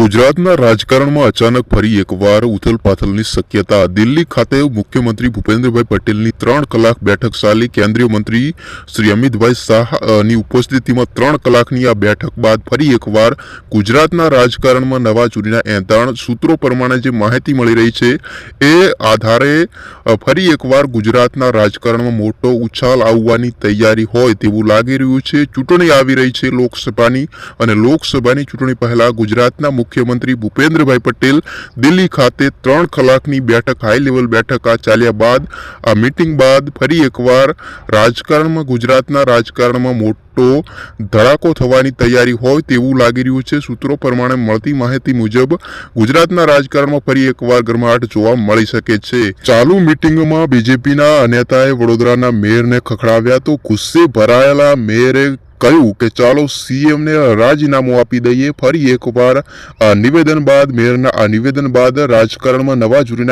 ગુજરાતના રાજકારણમાં અચાનક ફરી એકવાર ઉથલપાથલની શક્યતા. દિલ્હી ખાતે મુખ્યમંત્રી ભૂપેન્દ્રભાઈ પટેલની ત્રણ કલાક બેઠક ચાલી. કેન્દ્રીય મંત્રી શ્રી અમિતભાઈ શાહની ઉપસ્થિતિમાં ત્રણ કલાકની આ બેઠક બાદ ફરી એકવાર ગુજરાતના રાજકારણમાં નવા ચૂંટણીના એંધાણ સૂત્રો પ્રમાણે જે માહિતી મળી રહી છે, એ આધારે ફરી એકવાર ગુજરાતના રાજકારણમાં મોટો ઉછાલ આવવાની તૈયારી હોય તેવું લાગી રહ્યું છે. ચૂંટણી આવી રહી છે લોકસભાની અને લોકસભાની ચૂંટણી પહેલા ગુજરાતના મુખ્યમંત્રી ભૂપેન્દ્રભાઈ પટેલ દિલ્હી ખાતે ત્રણ કલાકની બેઠક હાઈ લેવલ બેઠક આ ચાલ્યા બાદ, આ મિટિંગ બાદ ફરી એકવાર રાજકારણમાં, ગુજરાતના રાજકારણમાં મોટો ધડાકો થવાની તૈયારી હોય તેવું લાગી રહ્યું છે. સૂત્રો પ્રમાણે મળતી માહિતી મુજબ ગુજરાતના રાજકારણમાં ફરી એકવાર ગરમાહટ જોવા મળી શકે છે. ચાલુ મિટિંગમાં બીજેપીના નેતાએ વડોદરાના મેયરને ખખડાવ્યા તો ગુસ્સે ભરાયેલા મેયરે કહ્યું કે ચાલો સીએમને રાજીનામું આપી દઈએ. ફરી એકવાર આ નિવેદન બાદ મેયરના આ નિવેદન બાદ રાજકારણમાં નવા ચૂંટણીના